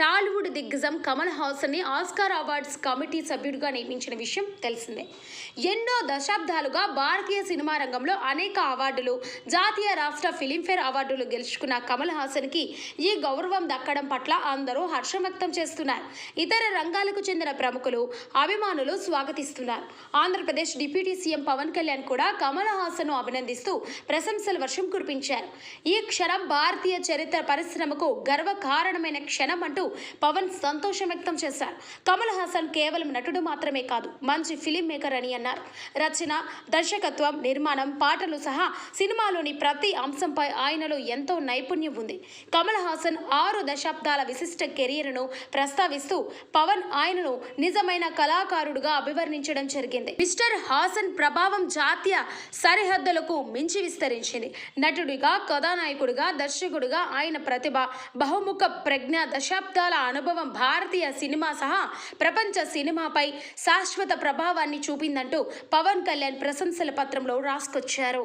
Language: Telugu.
టాలీవుడ్ దిగ్గజం కమల్ హాసన్ని ఆస్కార్ అవార్డ్స్ కమిటీ సభ్యుడిగా నియమించిన విషయం తెలిసిందే. ఎన్నో దశాబ్దాలుగా భారతీయ సినిమా రంగంలో అనేక అవార్డులు జాతీయ రాష్ట్ర ఫిలింఫేర్ అవార్డులు గెలుచుకున్న కమల్ హాసన్కి ఈ గౌరవం దక్కడం పట్ల అందరూ హర్షం వ్యక్తం చేస్తున్నారు. ఇతర రంగాలకు చెందిన ప్రముఖులు అభిమానులు స్వాగతిస్తున్నారు. ఆంధ్రప్రదేశ్ డిప్యూటీ సీఎం పవన్ కళ్యాణ్ కూడా కమల్ హాసన్ను అభినందిస్తూ ప్రశంసల వర్షం కురిపించారు. ఈ క్షణం భారతీయ చరిత్ర పరిశ్రమకు గర్వకారణమైన క్షణం అంటూ పవన్ సంతోషం వ్యక్తం చేశారు. కమల్ హాసన్ కేవలం నటుడు మాత్రమే కాదు మంచి ఫిలిం మేకర్ అని అన్నారు. రచన దర్శకత్వం నిర్మాణం పాటలు సహా సినిమాలోని ప్రతి అంశంపై ఆయనలో ఎంతో నైపుణ్యం ఉంది. కమల్ హాసన్ ఆరు దశాబ్దాల విశిష్ట కెరీర్ను ప్రస్తావిస్తూ పవన్ ఆయనను నిజమైన కళాకారుడుగా అభివర్ణించడం జరిగింది. మిస్టర్ హాసన్ ప్రభావం జాతీయ సరిహద్దులకు మించి విస్తరించింది. నటుడిగా కథానాయకుడిగా దర్శకుడిగా ఆయన ప్రతిభ బహుముఖ ప్రజ్ఞ దశాబ్ద దశాబ్దాల అనుభవం భారతీయ సినిమా సహా ప్రపంచ సినిమాపై శాశ్వత ప్రభావాన్ని చూపిందంటూ పవన్ కళ్యాణ్ ప్రశంసల పత్రంలో రాసుకొచ్చారు.